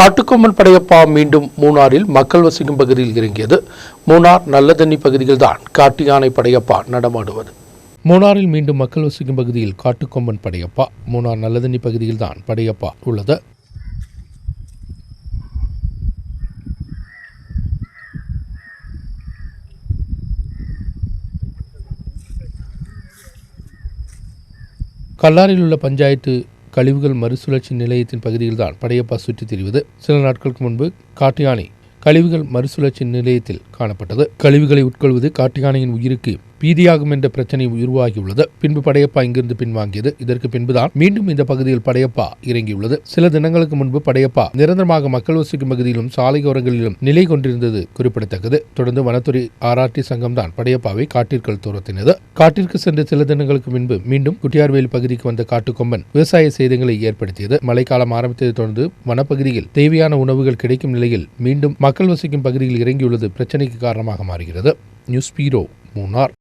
காட்டுக்கொம்பன் படையப்பா மீண்டும் மூணாரில் மக்கள் வசிக்கும் பகுதியில் இறங்கியது. மூணார் நல்லதண்ணி பகுதியில்தான் காட்டு யானை படையப்பா நடமாடுவது. மூணாரில் மீண்டும் மக்கள் வசிக்கும் பகுதியில் காட்டுக்கொம்பன் படையப்பா மூணார் நல்லதண்ணி பகுதியில்தான் படையப்பா உள்ளது. கல்லாரில் உள்ள பஞ்சாயத்து கழிவுகள் மறுசுழற்சி நிலையத்தின் பகுதியில்தான் படையப்பா சுற்றித் திரிவது. சில நாட்களுக்கு முன்பு காட்டு யானை கழிவுகள் மறுசுழற்சி நிலையத்தில் காணப்பட்டது. கழிவுகளை உட்கொள்வது காட்டு யானையின் உயிருக்கு பீதியாகும் என்ற பிரச்சனை உருவாகியுள்ளது. பின்பு படையப்பா இங்கிருந்து பின்வாங்கியது. இதற்கு பின்புதான் மீண்டும் இந்த பகுதியில் படையப்பா இறங்கியுள்ளது. சில தினங்களுக்கு முன்பு படையப்பா நிரந்தரமாக மக்கள் வசிக்கும் பகுதியிலும் சாலையோரங்களிலும் நிலை கொண்டிருந்தது குறிப்பிடத்தக்கது. தொடர்ந்து வனத்துறை ஆர்ஆர்டி சங்கம் தான் படையப்பாவை காட்டிற்குள் துரத்தினது. காட்டிற்கு சென்ற சில தினங்களுக்கு முன்பு மீண்டும் குட்டியார்வேலி பகுதிக்கு வந்த காட்டுக்கொம்பன் விவசாய சேதங்களை ஏற்படுத்தியது. மழைக்காலம் ஆரம்பித்ததை தொடர்ந்து வனப்பகுதியில் தேவையான உணவுகள் கிடைக்கும் நிலையில் மீண்டும் மக்கள் வசிக்கும் பகுதியில் இறங்கியுள்ளது பிரச்சனைக்கு காரணமாக மாறுகிறது. நியூஸ் பீரோ மூணார்